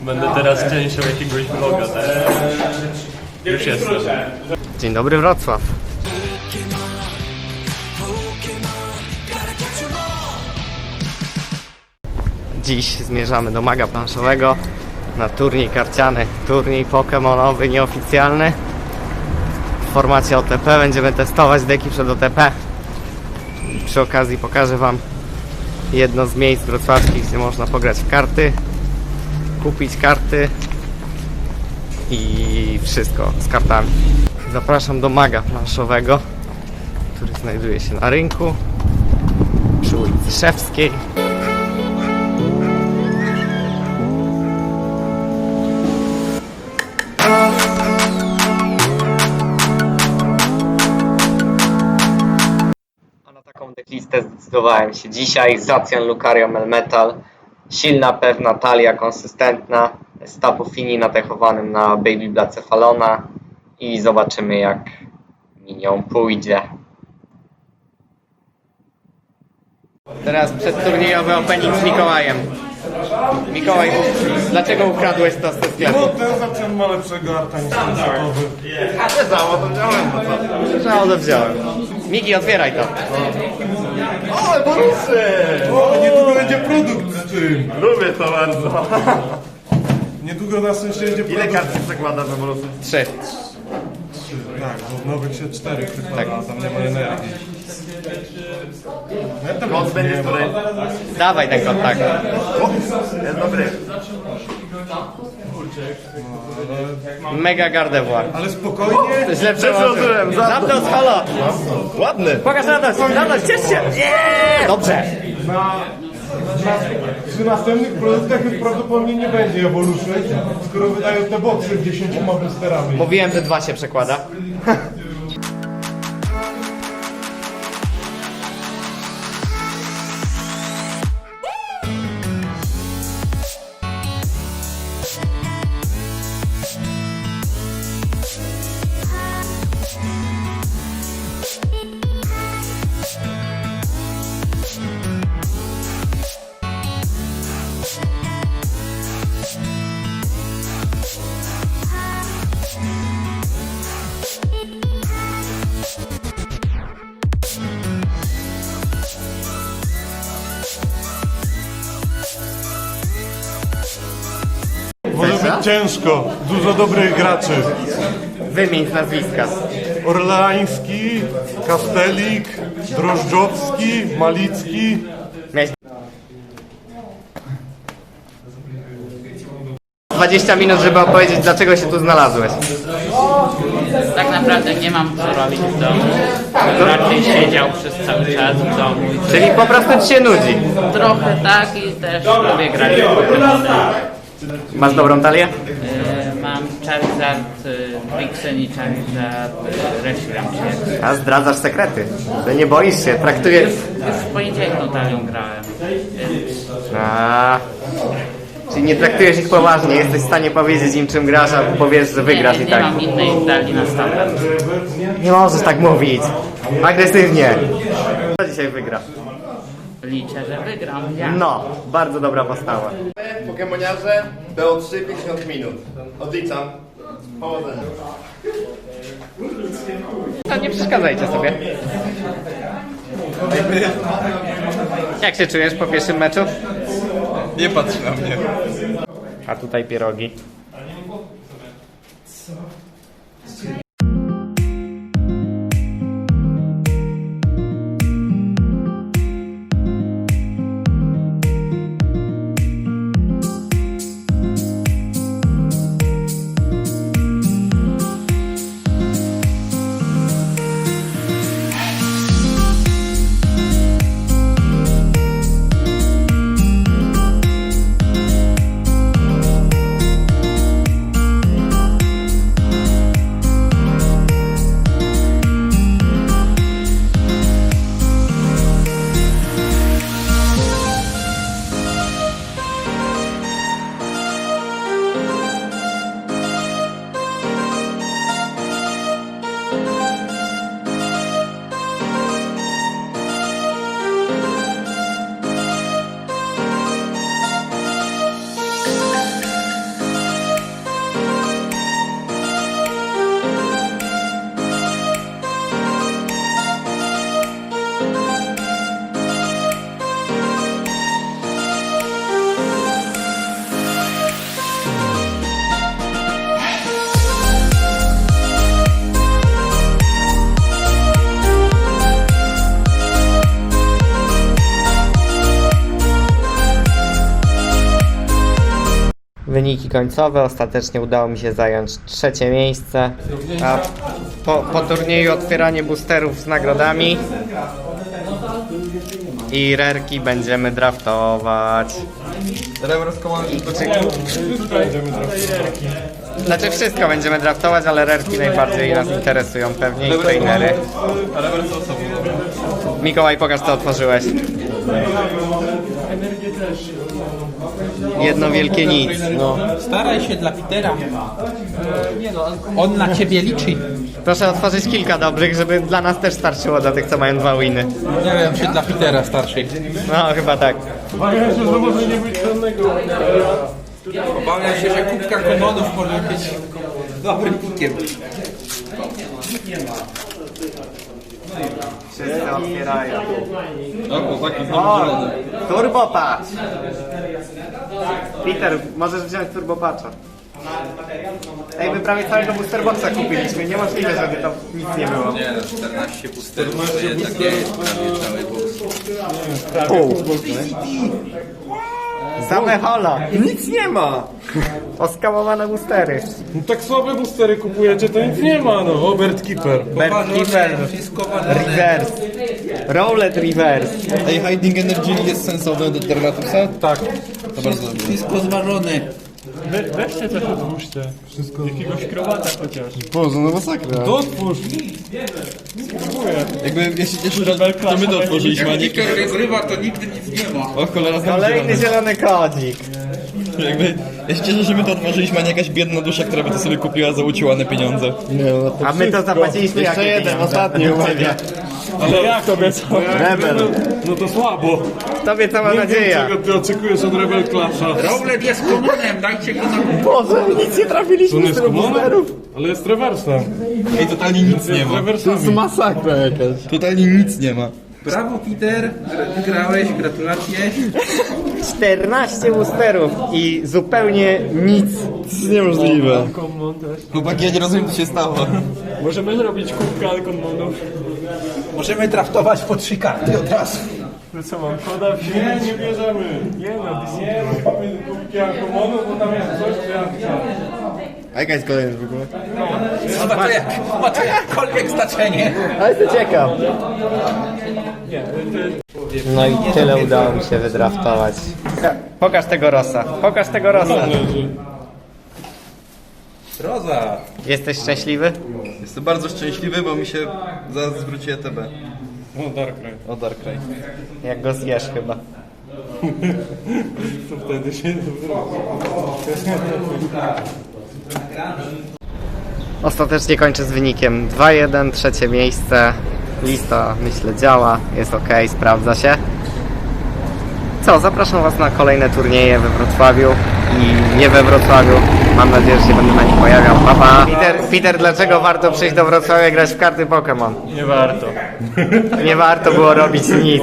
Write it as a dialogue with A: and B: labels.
A: Będę teraz częścią jakiegoś vloga, tak? Już jestem.
B: Dzień dobry Wrocław. Dziś zmierzamy do maga planszowego na turniej karciany, turniej pokemonowy nieoficjalny w formacie OTP. Będziemy testować deki przed OTP. Przy okazji pokażę Wam jedno z miejsc wrocławskich, gdzie można pograć w karty, kupić karty i wszystko z kartami. Zapraszam do maga planszowego, który znajduje się na rynku przy ulicy Szewskiej. A na taką decklistę zdecydowałem się dzisiaj. Zacjan Lucario Melmetal. Silna, pewna talia, konsystentna. Z tapu fini natechowanym na Baby Blacefalona. I zobaczymy jak mi nią pójdzie. Teraz przedturniejowy opening z Mikołajem. Mikołaj, dlaczego ukradłeś to ze sklepu?
C: No ten zaczął ma lepszego arta niż ten zawowy.
B: Żało, to wziąłem. Żało, to wziąłem. Miki, otwieraj to.
C: Ale bonusy! O, z tym.
A: Lubię to bardzo.
C: Niedługo na produkt.
A: Ile kart się przekłada na bonusy?
B: Trzy.
C: Tak, bo w nowych się cztery przykłada, a tam nie ma energii.
A: Kod będzie który?
B: Dawaj ten kod, tak.
A: Jest dobry.
B: Mega Gardevoir.
C: Ale spokojnie.
B: Źle przełożyłem. Zapnął z halo.
A: Ładny.
B: Pokaż radość, radość, ciesz się. Nie! Dobrze.
C: Przy następnych produktach już prawdopodobnie nie będzie Evolution, skoro wydają te boxy z 10 boosterami.
B: Mówiłem, że dwa się przekłada.
C: ciężko. Dużo dobrych graczy.
B: Wymień nazwiska.
C: Orleański, Kastelik, Drożdżowski, Malicki.
B: Miałeś... 20 minut, żeby opowiedzieć, dlaczego się tu znalazłeś.
D: Tak naprawdę nie mam co robić w domu. Raczej siedział przez cały czas w domu.
B: Czyli po prostu ci się nudzi.
D: Trochę tak i też lubię grać w.
B: Masz dobrą talię?
D: E, Mam Charizard, e, Vixen i Charizard, e, Reshiram się.
B: A zdradzasz sekrety. Że nie boisz się, traktujesz...
D: Już w poniedziałek notarią grałem, więc
B: A, czyli nie traktujesz ich poważnie, jesteś w stanie powiedzieć im czym grasz, a powiesz, że
D: nie,
B: wygrasz
D: nie,
B: i
D: nie
B: tak.
D: mam innej talii na standard.
B: Nie możesz tak mówić. Agresywnie. Kto dzisiaj wygra?
D: Liczę, że wygram. Ja.
B: No, bardzo dobra postawa.
E: Pokemoniarze BO3 50 minut. Odliczam. Powodzenia.
B: To nie przeszkadzajcie sobie. Jak się czujesz po pierwszym meczu?
E: Nie patrz na mnie.
B: A tutaj pierogi. Wyniki końcowe. Ostatecznie udało mi się zająć trzecie miejsce. A po, po turnieju otwieranie boosterów z nagrodami. I rerki będziemy draftować.
E: Reverse command
B: Znaczy wszystko będziemy draftować, ale rerki najbardziej nas interesują pewnie i trainery.
E: Osobą.
B: Mikołaj, pokaż co otworzyłeś. Jedno wielkie nic. No.
F: Staraj się dla Petera. On na ciebie liczy.
B: Proszę otworzyć kilka dobrych, żeby dla nas też starczyło, dla tych co mają dwa winy.
F: Nie wiem, się dla Petera starszej.
B: No, chyba tak.
C: Obawiam się, że
F: kubka komonów może być dobrym pikiem.
B: Wszyscy otwierają.
E: No, chłopaki
B: O, turbopatch! Peter, możesz wziąć turbopatcha. Ej, my prawie całego boosterboxa kupiliśmy. Niemożliwe, żeby to nic nie było.
F: Nie no, 14 boosterów to jednak nie jest prawie cały boost.
B: Same hola. Nic nie ma. Oskamowane boostery.
C: No tak słabe boostery kupujecie, to nic nie ma, no. Obert Keeper.
B: Bert Keeper. Reverse. Roulette reverse.
E: Ej, Hiding Energy jest sensowny do Terratusa?
C: Tak.
E: To bardzo dobrze.
F: Wszystko zważone.
A: We, weźcie trochę włóżcie. Wszystko. Jakiegoś krowata chociaż.
E: Boże, no masakra.
C: To otwórz.
E: Jakby ja się cieszę, że to my to otworzyliśmy, a nie
F: Jak wygrywa, to nigdy nic nie ma.
E: O cholera,
B: Kolejny zielony kodzik.
E: Jakby, ja się cieszę, że my to otworzyliśmy, a nie jakaś biedna dusza, która by to sobie kupiła za uciłane pieniądze. Nie, no to
B: A my to zapłaciliśmy
E: Jeszcze
B: jakie
E: jeden,
B: pieniądze?
E: ostatni, uwaga.
C: Ale jak tobie co?
B: Rebel.
C: No to słabo.
B: Tobie cała
C: Nie wiem,
B: nadzieja.
C: czego ty oczekujesz od Rebel Clasha.
F: Rowlet jest komonem, dajcie go na
B: Boże, nic nie trafiliśmy z
C: jest
B: boosterów.
C: Ale jest rewersem.
E: Ej, totalnie nic nie ma.
C: Rewersami.
E: masakra jakaś. Totalnie nic nie ma.
F: Brawo Peter, wygrałeś, gratulacje.
B: 14 boosterów i zupełnie nic.
E: To jest niemożliwe. Chłopaki, ja nie rozumiem, co się stało.
A: Możemy zrobić kubkę alkonmonów.
F: Możemy draftować po trzy karty od razu.
A: No co mam, koda
C: Nie, nie bierzemy.
A: Nie no,
C: Nie, robimy kubki Alkomonu, bo tam jest coś, co ja chciałem.
E: A jaka jest kolejność w ogóle?
F: Ma to, jak, ma to jakkolwiek znaczenie.
B: Ale to ciekaw. No i tyle udało mi się wydraftować. Pokaż tego Rosa. Pokaż tego Rosa.
F: Roza.
B: Jesteś szczęśliwy?
E: Jestem bardzo szczęśliwy, bo mi się zaraz zwróci ETB.
C: No, Darkrai.
E: O Darkrai.
B: Jak go zjesz chyba.
C: To wtedy się
B: Ostatecznie kończę z wynikiem 2-1, trzecie miejsce. Lista myślę działa, jest ok, sprawdza się. Co, zapraszam Was na kolejne turnieje we Wrocławiu i nie we Wrocławiu. Mam nadzieję, że się będę na nich pojawiał. Pa, pa. Peter, Peter, dlaczego warto przyjść do Wrocławia grać w karty Pokémon?
A: nie warto.
B: Nie warto było robić nic.